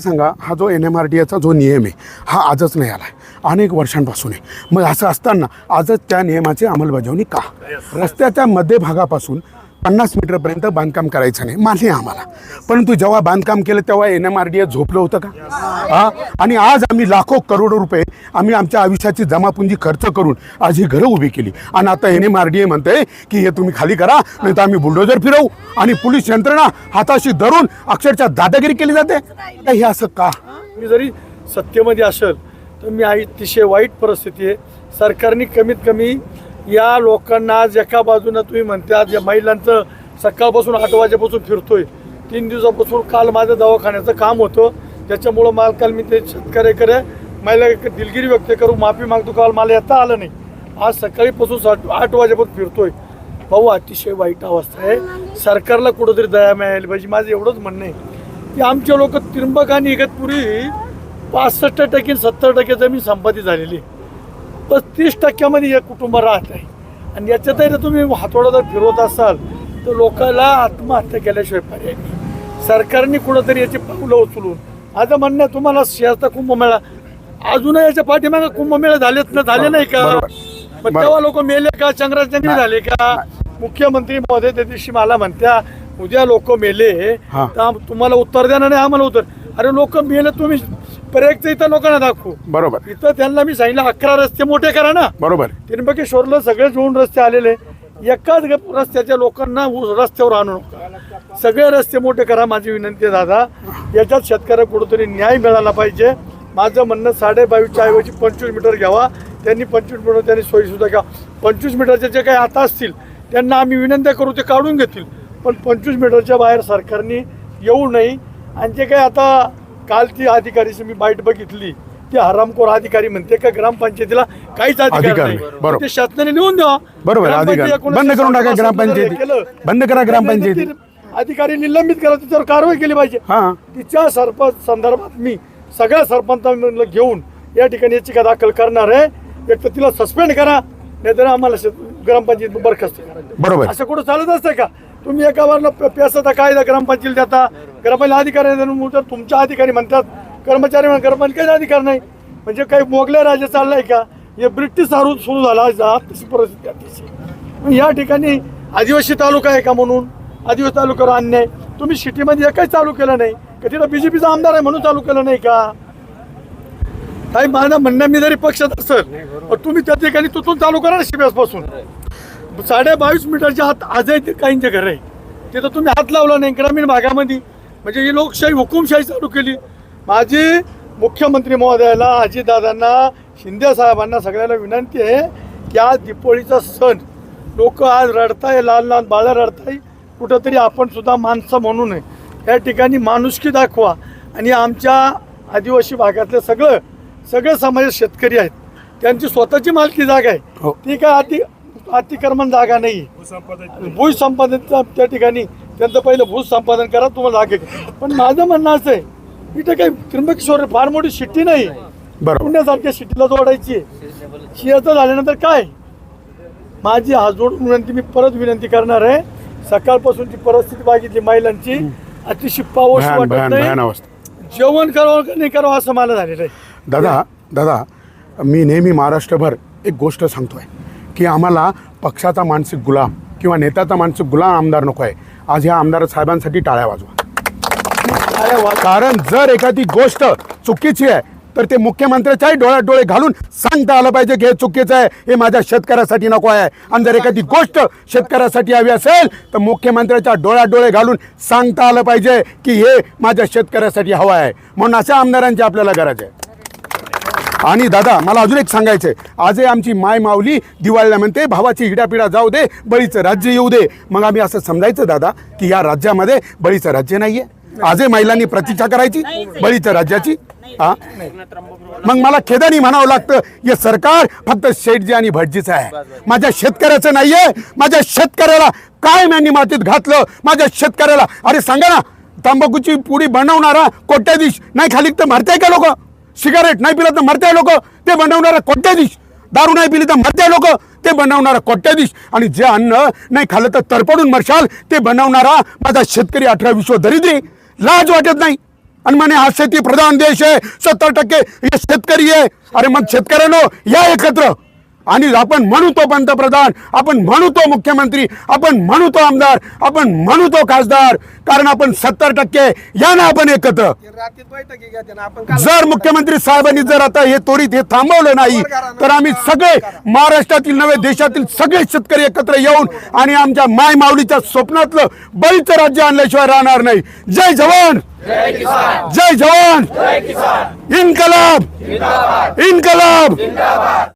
सांगा हा जो एन एम आर डी एचा जो नियम आहे हा आजच नाही आला आहे. अनेक वर्षांपासून आहे. मग असं असताना आजच त्या नियमाची अंमलबजावणी का? रस्त्याच्या मध्यभागापासून पन्नास मीटरपर्यंत बांधकाम करायचं नाही. मान्य आम्हाला. परंतु जेव्हा बांधकाम केलं तेव्हा N M R D A झोपलं होतं का? हा? आणि आज आम्ही लाखो करोडो रुपये आम्ही आमच्या आयुष्याची जमापुंजी खर्च करून आज ही घरं उभी केली. आणि आता N M R D A म्हणते की हे तुम्ही खाली करा नाही तर आम्ही बुलडोजर फिरवू आणि पोलीस यंत्रणा हाताशी धरून अक्षरशः दादागिरी केली जाते. तर हे असं का? मी जरी सत्तेमध्ये असेल तर मी अतिशय वाईट परिस्थिती आहे. सरकारने कमीत कमी या लोकांना आज एका बाजूनं तुम्ही म्हणते आज या महिलांचं सकाळपासून आठ वाजेपासून फिरतोय. तीन दिवसापासून काल माझं दवाखान्याचं काम होतं. त्याच्यामुळं मला काल मी ते शेतकऱ्याकडे महिला दिलगिरी व्यक्त करू माफी मागतो काल मला येता आलं नाही. आज सकाळीपासून सात आठ वाजेपासून फिरतोय. भाऊ अतिशय वाईट अवस्था आहे. सरकारला कुठंतरी दया मिळाली पाहिजे माझं एवढंच म्हणणं आहे. की आमचे लोक त्रिंबक आणि इगतपुरी पासष्ट टक्के सत्तर टक्के जमीन संपादित झालेली आहे. पस्तीस टक्क्यामध्ये एक कुटुंब राहत आहे. आणि याच्यातही जर तुम्ही हातोडा जर फिरवत असाल तर लोकांना आत्महत्या केल्याशिवाय पर्याय नाही. सरकारने कुठंतरी याची पावलं उचलून आता म्हणणं तुम्हाला शेअरचा कुंभमेळा अजूनही याच्या पाठीमागे कुंभमेळा झालेत ना झाले नाही का. मग तेव्हा लोक मेले का? चंद्राचंद्री झाले का? मुख्यमंत्री महोदय त्या दिवशी मला म्हणत्या उद्या लोक मेले हा. तर तुम्हाला उत्तर देणार नाही आम्हाला उत्तर. अरे लोक मेले तुम्ही प्रत्येक इथं लोकांना दाखवू. बरोबर. इथं त्यांना मी सांगितलं अकरा रस्ते मोठे करा ना. बरोबर. त्र्यंबकेश्वरला सगळे जुळून रस्ते आलेले. एकाच रस्त्याच्या लोकांना रस्त्यावर आणू नका. सगळे रस्ते मोठे करा माझी विनंती आहे दादा. याच्यात शेतकऱ्या कुठंतरी न्याय मिळाला पाहिजे. माझं म्हणणं साडे बावीसच्या ऐवजी पंचवीस मीटर घ्यावा. त्यांनी पंचवीस मीटर त्यांनी सोयीसुद्धा घ्या. पंचवीस मीटरचे जे काही आता असतील त्यांना आम्ही विनंत्या करू ते काढून घेतील. पण पंचवीस मीटरच्या बाहेर सरकारने येऊ नये. आणि जे काही आता काल ती अधिकारीची मी बाईट बघितली ती हरामखोर अधिकारी म्हणते का ग्रामपंचायतीला काहीच अधिकार अधिकार नाही नाही. बरोबर. ते शासनाने लिहून द्यावा बरोबर, अधिकार. बंद करून टाका ग्रामपंचायती. बंद करा ग्रामपंचायती. अधिकारी निलंबित करा त्याच्यावर कारवाई केली पाहिजे हां तिच्या सरपंच संदर्भात मी सगळ्या सरपंचांना घेऊन या ठिकाणी याचिका दाखल करणार आहे एक तर तिला सस्पेंड करा नाहीतर आम्हाला शेत- ग्रामपंचायत बरखास्त करा बरोबर असं कुठं चालत असतं का तुम्ही एका वरनं पेसाचा कायदा ग्रामपंचायत देता. ग्रामपंचायत अधिकारी तर तुमच्या अधिकारी म्हणतात कर्मचारी म्हणतात ग्रामपंचायत अधिकार नाही. म्हणजे काही मोगल्या राज्य चाललंय का? हे ब्रिटिश सारू सुरू झाला तशी परिस्थिती अतिशय. या ठिकाणी आदिवासी तालुका आहे का म्हणून? आदिवासी तालुक्यावर अन्याय. तुम्ही सिटीमध्ये एकही चालू केलं नाही. का तिथं बीजेपीचा आमदार आहे म्हणून चालू केलं नाही का? काही माझं म्हणणं मी जरी पक्षात असेल तुम्ही त्या ठिकाणी तुथून चालू करा ना शिब्यास साडे बावीस मीटरच्या आत आजही ते काहींचे घर आहे. तिथं तुम्ही हात लावला नाही ग्रामीण भागामध्ये. म्हणजे ही लोकशाही हुकुमशाही चालू केली. माझी मुख्यमंत्री महोदयाला अजितदादांना शिंदे साहेबांना सगळ्यांना विनंती आहे की आज दीपावलीचा सण. लोक आज रडताय लहान लहान बाळं रडताय. कुठंतरी आपण सुद्धा माणसं म्हणून आहे या ठिकाणी माणुसकी दाखवा. आणि आमच्या आदिवासी भागातले सगळं सगळे समाज शेतकरी आहेत. त्यांची स्वतःची मालकी जागा आहे. हो. ती काय अति अतिक्रमण जागा नाही. भूज संपादन त्या ठिकाणी त्यांचं पहिलं भूज संपादन करा तुम्हाला जागे पण माझं म्हणणं असं आहे इथं काही त्र्यंबकेश्वर फार मोठी सिटी नाही. पुण्यासारख्या सिटीला जोडायची शियाचं झाल्यानंतर काय? माझी हात जोडून विनंती मी परत विनंती करणार आहे. सकाळपासूनची परिस्थिती बघितली महिलांची अतिशय पाऊस वाटत नाही. जेवण करावं का नाही करावं असं मला झालेलं आहे. दादा दादा मी नेहमी महाराष्ट्रभर एक गोष्ट सांगतोय. की आम्हाला पक्षाचा मानसिक गुलाम किंवा नेत्याचा मानसिक गुलाम आमदार नको आहे. आज ह्या आमदार साहेबांसाठी टाळ्या वाजवा. कारण जर एखादी गोष्ट चुकीची आहे तर ते मुख्यमंत्र्याच्याही डोळ्यात डोळे घालून सांगता आलं पाहिजे की हे चुकीचं आहे हे माझ्या शेतकऱ्यासाठी नको आहे. आणि जर एखादी गोष्ट शेतकऱ्यासाठी हवी असेल तर मुख्यमंत्र्याच्या डोळ्यात डोळे घालून सांगता आलं पाहिजे की हे माझ्या शेतकऱ्यासाठी हवं आहे. म्हणून अशा आमदारांची आपल्याला गरज आहे. आणि दादा मला अजून एक सांगायचं आहे आजही आमची माय माऊली दिवाळीला म्हणते भावाची हिडापिडा जाऊ दे बळीचं राज्य येऊ दे. मग आम्ही असं समजायचं दादा की या राज्यामध्ये बळीचं राज्य नाहीये. आजही महिलांनी प्रतीक्षा करायची बळीच्या राज्याची. हा? मग मला खेदानी म्हणावं लागतं हे सरकार फक्त शेठजी आणि भटजीचं आहे. माझ्या शेतकऱ्याचं नाहीये. माझ्या शेतकऱ्याला काय यांनी मातीत घातलं? माझ्या शेतकऱ्याला. अरे सांगा ना तंबाखूची पुडी बनवणारा कोट्याधीश नाही खाली तर मरताय का लोक? सिगारेट नाही पिलं तर मरते लोक. ते बनवणारा कोट्याधीश दारू नाही पिली तर मरते लोक. ते बनवणारा कोट्याधीश आणि जे अन्न नाही खाल्लं तर तरपडून मरशाल ते बनवणारा माझा शेतकरी अठरा विश्व दरिद्री. लाज वाटत नाही. आणि म्हणे हा शेती प्रधान देश आहे. सत्तर टक्के हे शेतकरी आहे. अरे मग शेतकऱ्यांनो या एकत्र. आणि आपण म्हणू तो पंतप्रधान आपण म्हणू तो मुख्यमंत्री आपण म्हणू तो आमदार आपण म्हणू तो खासदार कारण आपण सत्तर टक्के या ना आपण एकत्र जर मुख्यमंत्री साहेबांनी जर आता हे त्वरित हे थांबवलं नाही तर आम्ही सगळे महाराष्ट्रातील नव्हे देशातील सगळे शेतकरी एकत्र येऊन आणि आमच्या माय माऊलीच्या स्वप्नातलं बळीचं राज्य आणल्याशिवाय राहणार नाही. जय जवान! जय जवान इन्कलाब! इन्कलाब!